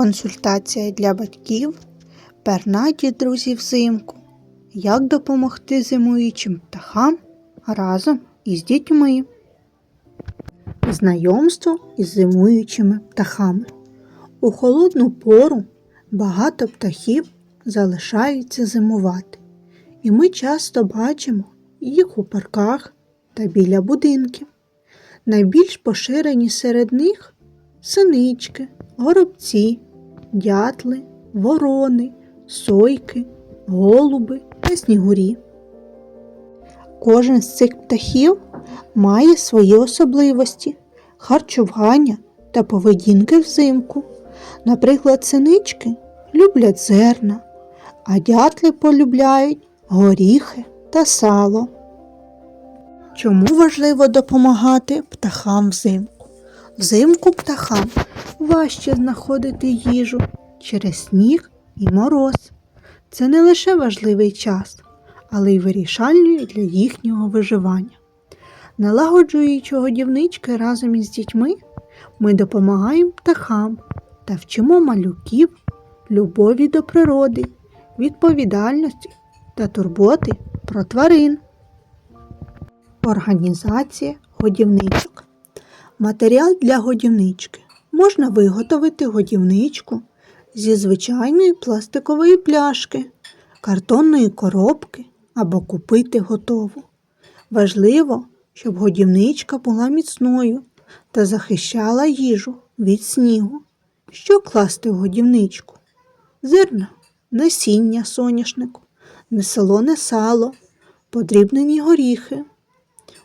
Консультація для батьків, пернаті друзі взимку. Як допомогти зимуючим птахам разом із дітьми. Знайомство із зимуючими птахами. У холодну пору багато птахів залишаються зимувати, і ми часто бачимо їх у парках та біля будинків. Найбільш поширені серед них синички, горобці, дятли, ворони, сойки, голуби та снігурі. Кожен з цих птахів має свої особливості, харчування та поведінки взимку. Наприклад, синички люблять зерна, а дятли полюбляють горіхи та сало. Чому важливо допомагати птахам взимку? Взимку птахам важче знаходити їжу через сніг і мороз. Це не лише важливий час, але й вирішальний для їхнього виживання. Налагоджуючи годівнички разом із дітьми, ми допомагаємо птахам та вчимо малюків любові до природи, відповідальності та турботи про тварин. Організація годівничок. Матеріал для годівнички. Можна виготовити годівничку зі звичайної пластикової пляшки, картонної коробки або купити готову. Важливо, щоб годівничка була міцною та захищала їжу від снігу. Що класти в годівничку? Зерна, насіння соняшнику, несолоне сало, подрібнені горіхи.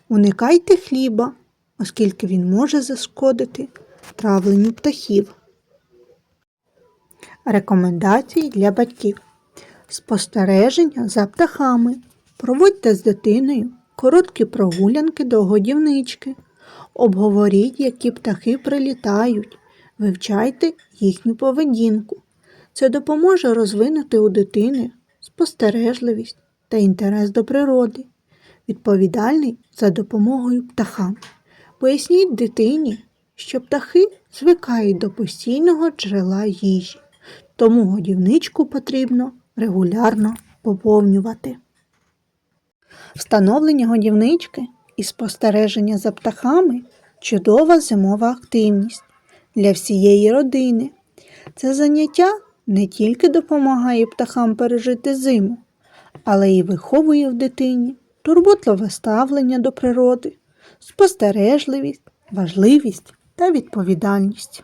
Уникайте хліба, оскільки він може зашкодити травленню птахів. Рекомендації для батьків. Спостереження за птахами. Проводьте з дитиною короткі прогулянки до годівнички. Обговоріть, які птахи прилітають. Вивчайте їхню поведінку. Це допоможе розвинути у дитини спостережливість та інтерес до природи, відповідальний за допомогою птахам. Поясніть дитині, що птахи звикають до постійного джерела їжі, тому годівничку потрібно регулярно поповнювати. Встановлення годівнички і спостереження за птахами чудова зимова активність для всієї родини. Це заняття не тільки допомагає птахам пережити зиму, але й виховує в дитині турботливе ставлення до природи, спостережливість, важливість та відповідальність.